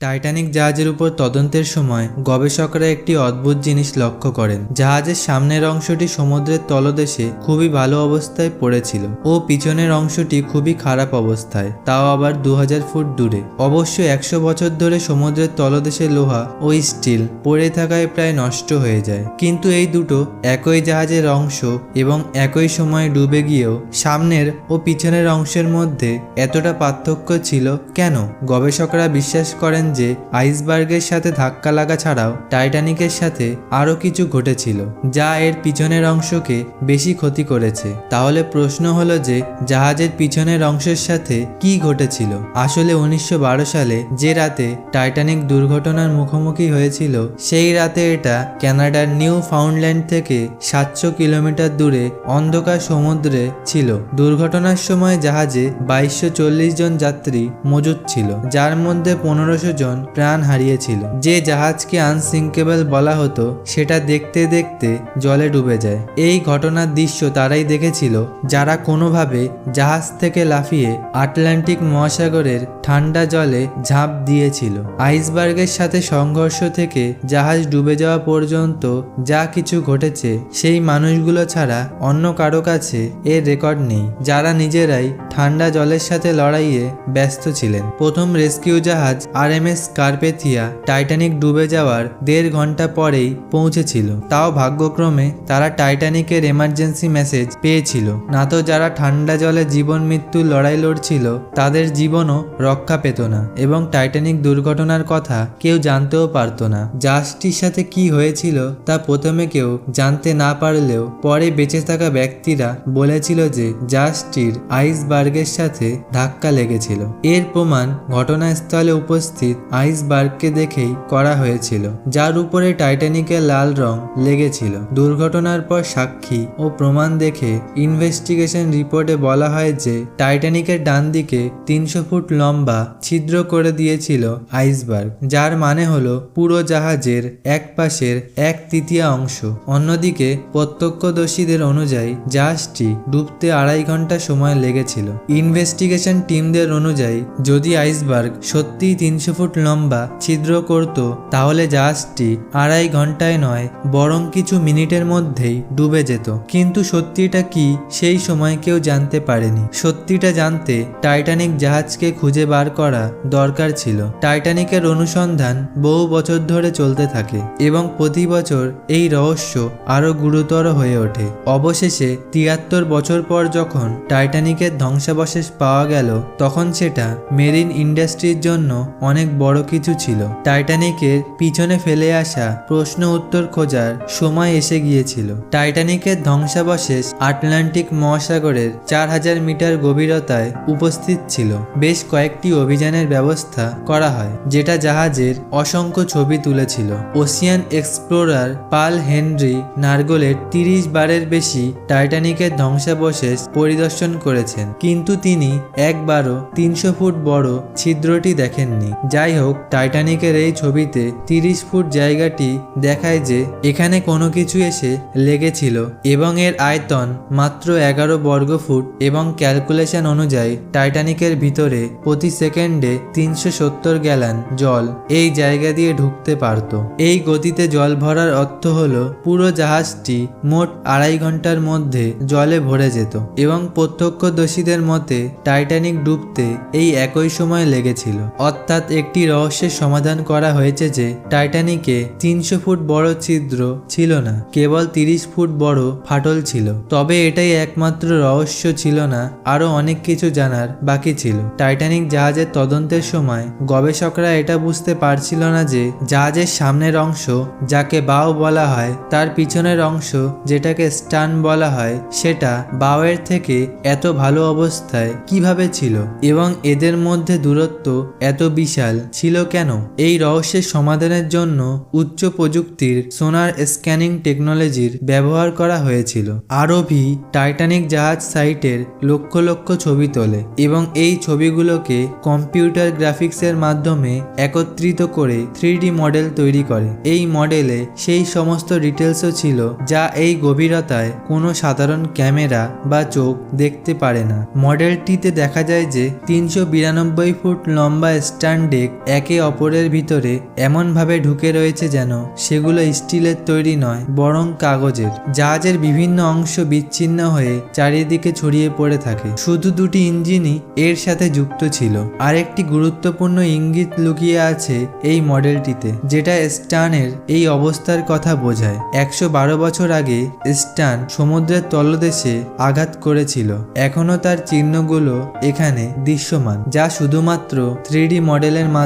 Titanic জাহাজের উপর তদন্তের সময় গবেষকরা একটি অদ্ভুত জিনিস লক্ষ্য করেন। জাহাজের সামনের অংশটি সমুদ্রের তলদেশে খুবই ভালো অবস্থায় পড়েছিল ও পিছনের অংশটি খুবই খারাপ অবস্থায়, তাও আবার দু হাজার ফুট দূরে। অবশ্য একশো বছর ধরে সমুদ্রের তলদেশে লোহা ও স্টিল পড়ে থাকায় প্রায় নষ্ট হয়ে যায়। কিন্তু এই দুটো একই জাহাজের অংশ এবং একই সময়ে ডুবে গিয়েও সামনের ও পিছনের অংশের মধ্যে এতটা পার্থক্য ছিল কেন? গবেষকরা বিশ্বাস করেন যে আইসবার্গের সাথে ধাক্কা লাগা ছাড়াও টাইটানিকের সাথে আরও কিছু ঘটেছিল, যা এর পিছনের অংশকে বেশি ক্ষতি করেছে। তাহলে প্রশ্ন হলো যে, জাহাজের পিছনের অংশের সাথে কি ঘটেছিল? আসলে উনিশশো বারো সালে যে রাতে টাইটানিক দুর্ঘটনার মুখোমুখি হয়েছিল, সেই রাতে এটা ক্যানাডার নিউ ফাউন্ডল্যান্ড থেকে সাতশো কিলোমিটার দূরে অন্ধকার সমুদ্রে ছিল। দুর্ঘটনার সময় জাহাজে বাইশশো জন যাত্রী মজুদ ছিল, যার মধ্যে পনেরোশো জন প্রাণ হারিয়েছিল। যে জাহাজকে আনসিঙ্কেবল বলা হতো, সেটা দেখতে দেখতে জলে ডুবে যায়। এই ঘটনার দৃশ্য তারাই দেখেছিল, যারা কোনোভাবে জাহাজ থেকে লাফিয়ে আটলান্টিক মহাসাগরের ঠান্ডা জলে ঝাঁপ দিয়েছিল। আইসবার্গের সাথে সংঘর্ষ থেকে জাহাজ ডুবে যাওয়া পর্যন্ত যা কিছু ঘটেছে, সেই মানুষগুলো ছাড়া অন্য কারও কাছে এর রেকর্ড নেই। যারা নিজেরাই ঠান্ডা জলের সাথে লড়াইয়ে ব্যস্ত ছিলেন। প্রথম রেস্কিউ জাহাজ R M S Carpathia Titanic ডুবে যাওয়ার দেড় ঘণ্টা পরেই পৌঁছেছিল। তাও ভাগ্যক্রমে তারা টাইটানিকের এমার্জেন্সি মেসেজ পেয়েছিল। না তো যারা ঠান্ডা জলে জীবন মৃত্যুর লড়াই লড়ছিল, তাদের জীবনও রক্ষা পেত না এবং টাইটানিক দুর্ঘটনার কথা কেউ জানতেও পারতো না। জাহাজটির সাথে কি হয়েছিল তা প্রথমে কেউ জানতে না পারলেও পরে বেঁচে থাকা ব্যক্তিরা বলেছিল যে জাহাজটির আইসবার্গের সাথে ধাক্কা লেগেছিল। এর প্রমাণ ঘটনাস্থলে উপস্থিত আইসবার্গকে দেখেই করা হয়েছিল, যার উপরে টাইটানিকের লাল রং লেগেছিল। দুর্ঘটনার পর সাক্ষী ও প্রমাণ দেখে ইনভেস্টিগেশন রিপোর্টে বলা হয় যে, টাইটানিকের ডান দিকে তিনশো ফুট লম্বা ছিদ্র করে দিয়েছিল আইসবার্গ, যার মানে হলো পুরো জাহাজের এক পাশের এক তৃতীয় অংশ। অন্যদিকে, প্রত্যক্ষদর্শীদের অনুযায়ী জাহাজটি ডুবতে আড়াই ঘণ্টা সময় লেগেছিল। ইনভেস্টিগেশন টিমদের অনুযায়ী, যদি আইসবার্গ সত্যিই তিনশো ফুট লম্বা, ছিদ্র করত, তাহলে জাহাজটি আড়াই ঘন্টায় নয়, বরং কিছু মিনিটের মধ্যেই ডুবে যেত। কিন্তু সত্যিটা কি, সেই সময় কেউ জানতে পারেনি। সত্যিটা জানতে টাইটানিক জাহাজকে খুঁজে বার করা দরকার ছিল। টাইটানিকের অনুসন্ধান বহু বছর ধরে চলতে থাকে এবং প্রতি বছর এই রহস্য আরও গুরুতর হয়ে ওঠে। অবশেষে তিয়াত্তর বছর পর যখন টাইটানিকের ধ্বংসাবশেষ পাওয়া গেল, তখন সেটা মেরিন ইন্ডাস্ট্রির জন্য অনেক বড় কিছু ছিল। টাইটানিকের পিছনে ফেলে আসা প্রশ্ন উত্তর খোঁজার সময় এসে গিয়েছিল। টাইটানিকের ধ্বংসাবশেষ আটলান্টিক মহাসাগরের চার হাজার মিটার গভীরতায় উপস্থিত ছিল। বেশ কয়েকটি অভিযানের ব্যবস্থা করা হয়, যেটা জাহাজের অসংখ্য ছবি তুলেছিল। Ocean explorer Paul Henry Nargeolet তিরিশ বারের বেশি টাইটানিকের ধ্বংসাবশেষ পরিদর্শন করেছেন। কিন্তু তিনি একবারও তিনশো ফুট বড় ছিদ্রটি দেখেননি যাই হোক টাইটানিকের এই ছবিতে তিরিশ ফুট জায়গাটি দেখায় যে এখানে কোনো কিছু এসে লেগেছিল এবং এর আয়তন মাত্র এগারো বর্গ ফুট এবং ক্যালকুলেশন অনুযায়ী টাইটানিকের ভিতরে প্রতি সেকেন্ডে তিনশো সত্তর গ্যালান জল এই জায়গা দিয়ে ঢুকতে পারত। এই গতিতে জল ভরার অর্থ হলো পুরো জাহাজটি মোট আড়াই ঘণ্টার মধ্যে জলে ভরে যেত এবং প্রত্যক্ষদর্শীদের মতে টাইটানিক ডুবতে এই একই সময় লেগেছিল। অর্থাৎ একটি রহস্যের সমাধান করা হয়েছে যে টাইটানিকে তিনশো ফুট বড় ছিদ্র ছিল না, কেবল তিরিশ ফুট বড় ফাটল ছিল। তবে এটাই একমাত্র রহস্য ছিল না, আরও অনেক কিছু জানার বাকি ছিল। টাইটানিক জাহাজের তদন্তের সময় গবেষকরা এটা বুঝতে পারছিল না যে জাহাজের সামনের অংশ, যাকে বাও বলা হয়, তার পিছনের অংশ যেটাকে স্টান বলা হয়, সেটা বাওয়ের থেকে এত ভালো অবস্থায় কীভাবে ছিল এবং এদের মধ্যে দূরত্ব এত বিশাল ছিল কেন? এই রহস্যের সমাধানের জন্য উচ্চ প্রযুক্তির সোনার স্ক্যানিং টেকনোলজির ব্যবহার করা হয়েছিল। আরওভি টাইটানিক জাহাজ সাইটের লক্ষ লক্ষ ছবি তোলে এবং এই ছবিগুলোকে কম্পিউটার গ্রাফিক্সের মাধ্যমে একত্রিত করে থ্রি মডেল তৈরি করে। এই মডেলে সেই সমস্ত ডিটেলসও ছিল যা এই গভীরতায় কোনো সাধারণ ক্যামেরা বা চোখ দেখতে পারে না। মডেলটিতে দেখা যায় যে তিনশো বিরানব্বই ফুট লম্বা স্ট্যান্ড ডেক একে অপরের ভিতরে এমনভাবে ঢুকে রয়েছে যেন সেগুলো স্টিলের তৈরি নয়, বরং কাগজের। জাহাজের বিভিন্ন অংশ বিচ্ছিন্ন হয়ে চারিদিকে ছড়িয়ে পড়ে থাকে। শুধু দুটি ইঞ্জিনই এর সাথে যুক্ত ছিল। আর একটি গুরুত্বপূর্ণ ইঙ্গিত লুকিয়ে আছে এই মডেলটিতে, যেটা স্টানের এই অবস্থার কথা বোঝায়। একশো বারো বছর আগে স্টান সমুদ্রের তলদেশে আঘাত করেছিল। এখনও তার চিহ্নগুলো এখানে দৃশ্যমান, যা শুধুমাত্র থ্রি মডেলের মাধ্যমে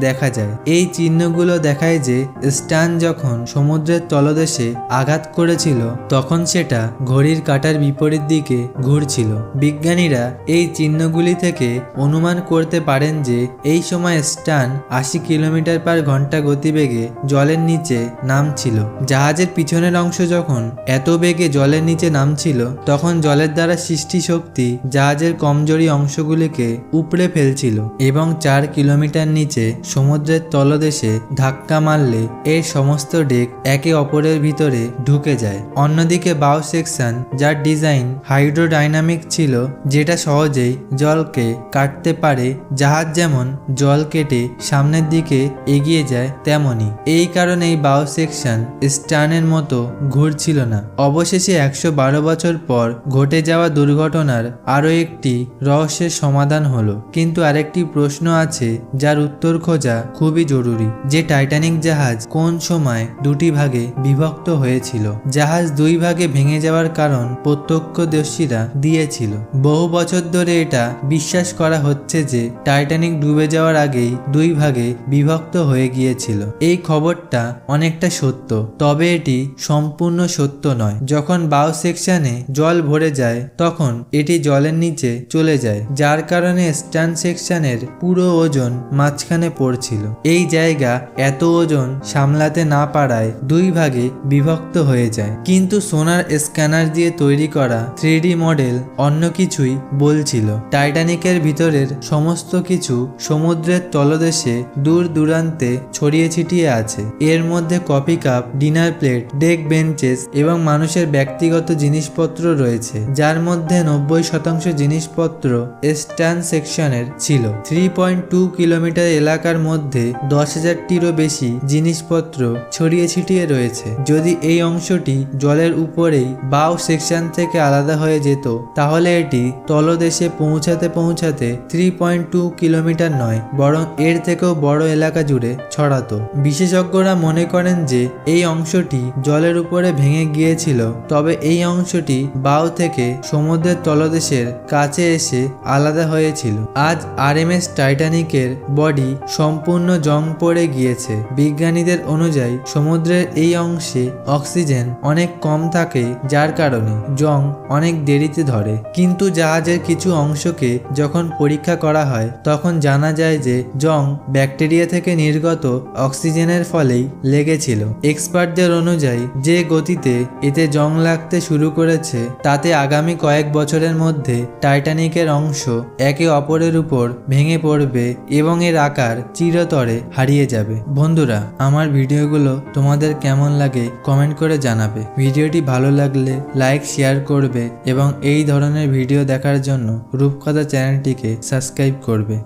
দেখা যায়। এই চিহ্নগুলো দেখায় যে স্টান যখন সমুদ্রের তলদেশে আঘাত করেছিল, তখন সেটা ঘড়ির কাঁটার বিপরীত দিকে ঘুরছিল। বিজ্ঞানীরা এই চিহ্নগুলি থেকে অনুমান করতে পারেন যে এই সময় স্টান আশি কিলোমিটার পার ঘণ্টা গতিবেগে জলের নিচে নামছিল। জাহাজের পিছনের অংশ যখন এত বেগে জলের নিচে নামছিল, তখন জলের দ্বারা সৃষ্টি শক্তি জাহাজের কমজোরি অংশগুলিকে উপড়ে ফেলছিল এবং চার কিলোমিটার নিচে সমুদ্রের তলদেশে ধাক্কা মারলে এর সমস্ত ডেক একে অপরের ভিতরে ঢুকে যায়। অন্যদিকে বাউ সেকশন, যার ডিজাইন হাইড্রোডাইনামিক ছিল, যেটা সহজেই জলকে কাটতে পারে, জাহাজ যেমন জল কেটে সামনের দিকে এগিয়ে যায় তেমনি এই কারণে এই বাউ সেকশন স্টানের মতো ঘুরছিল না। অবশেষে একশো বারো বছর পর ঘটে যাওয়া দুর্ঘটনার আরও একটি রহস্যের সমাধান হলো। কিন্তু আরেকটি প্রশ্ন আছে, যার উত্তর খোঁজা খুবই জরুরি যে টাইটানিক জাহাজ কোন সময় দুটি ভাগে বিভক্ত হয়েছিল। জাহাজ দুই ভাগে ভেঙে যাওয়ার কারণ প্রত্যক্ষদর্শীরা দিয়েছিল। বহু বছর ধরে এটা বিশ্বাস করা হচ্ছে যে টাইটানিক ডুবে যাওয়ার আগেই দুই ভাগে বিভক্ত হয়ে গিয়েছিল। এই খবরটা অনেকটা সত্য, তবে এটি সম্পূর্ণ সত্য নয়। যখন বাউ সেকশনে জল ভরে যায়, তখন এটি জলের নিচে চলে যায়, যার কারণে স্ট্যান্ড সেকশনের পুরো ওজন মাঝখানে পড়ছিল। এই জায়গা এত ওজন সামলাতে না পারায় দুই ভাগে বিভক্ত হয়ে যায়। কিন্তু সোনার স্ক্যানার দিয়ে তৈরি করা থ্রি মডেল অন্য কিছুই বলছিল। টাইটানিকের ভিতরের সমস্ত কিছু সমুদ্রের তলদেশে দূর দূরান্তে ছড়িয়ে ছিটিয়ে আছে। এর মধ্যে coffee cup, dinner plate, deck benches এবং মানুষের ব্যক্তিগত জিনিসপত্র রয়েছে, যার মধ্যে নব্বই শতাংশ জিনিসপত্র স্ট্যান্ড সেকশনের ছিল। থ্রি পয়েন্ট টু কিলোমিটার এলাকার মধ্যে দশ হাজারটিরও বেশি জিনিসপত্র ছড়িয়ে ছিটিয়ে রয়েছে। যদি এই অংশটি জলের উপরেই বাউ সেকশন থেকে আলাদা হয়ে যেত, তাহলে এটি তলদেশে পৌঁছাতে পৌঁছাতে থ্রি পয়েন্ট টু কিলোমিটার নয়, বরং এর থেকেও বড় এলাকা জুড়ে ছড়াতো। বিশেষজ্ঞরা মনে করেন যে এই অংশটি জলের উপরে ভেঙে গিয়েছিল, তবে এই অংশটি বাউ থেকে সমুদ্রের তলদেশের কাছে এসে আলাদা হয়েছিল। আজ আরএমএস টাইটানিকের বডি সম্পূর্ণ জং পড়ে গিয়েছে। বিজ্ঞানীদের অনুযায়ী, সমুদ্রের এই অংশে অক্সিজেন অনেক কম থাকে, যার কারণে জং অনেক দেরিতে ধরে। কিন্তু জাহাজের কিছু অংশকে যখন পরীক্ষা করা হয়, তখন জানা যায় যে জং ব্যাকটেরিয়া থেকে নির্গত অক্সিজেনের ফলেই লেগেছিল। এক্সপার্টদের অনুযায়ী, যে গতিতে এতে জং লাগতে শুরু করেছে, তাতে আগামী কয়েক বছরের মধ্যে টাইটানিকের অংশ একে অপরের উপর ভেঙে পড়বে এবং এর আকার চিরতরে হারিয়ে যাবে। বন্ধুরা, আমার ভিডিওগুলো তোমাদের কেমন লাগে কমেন্ট করে জানাবে। ভিডিওটি ভালো লাগলে লাইক শেয়ার করবে এবং এই ধরনের ভিডিও দেখার জন্য রূপকথা চ্যানেলটিকে সাবস্ক্রাইব করবে।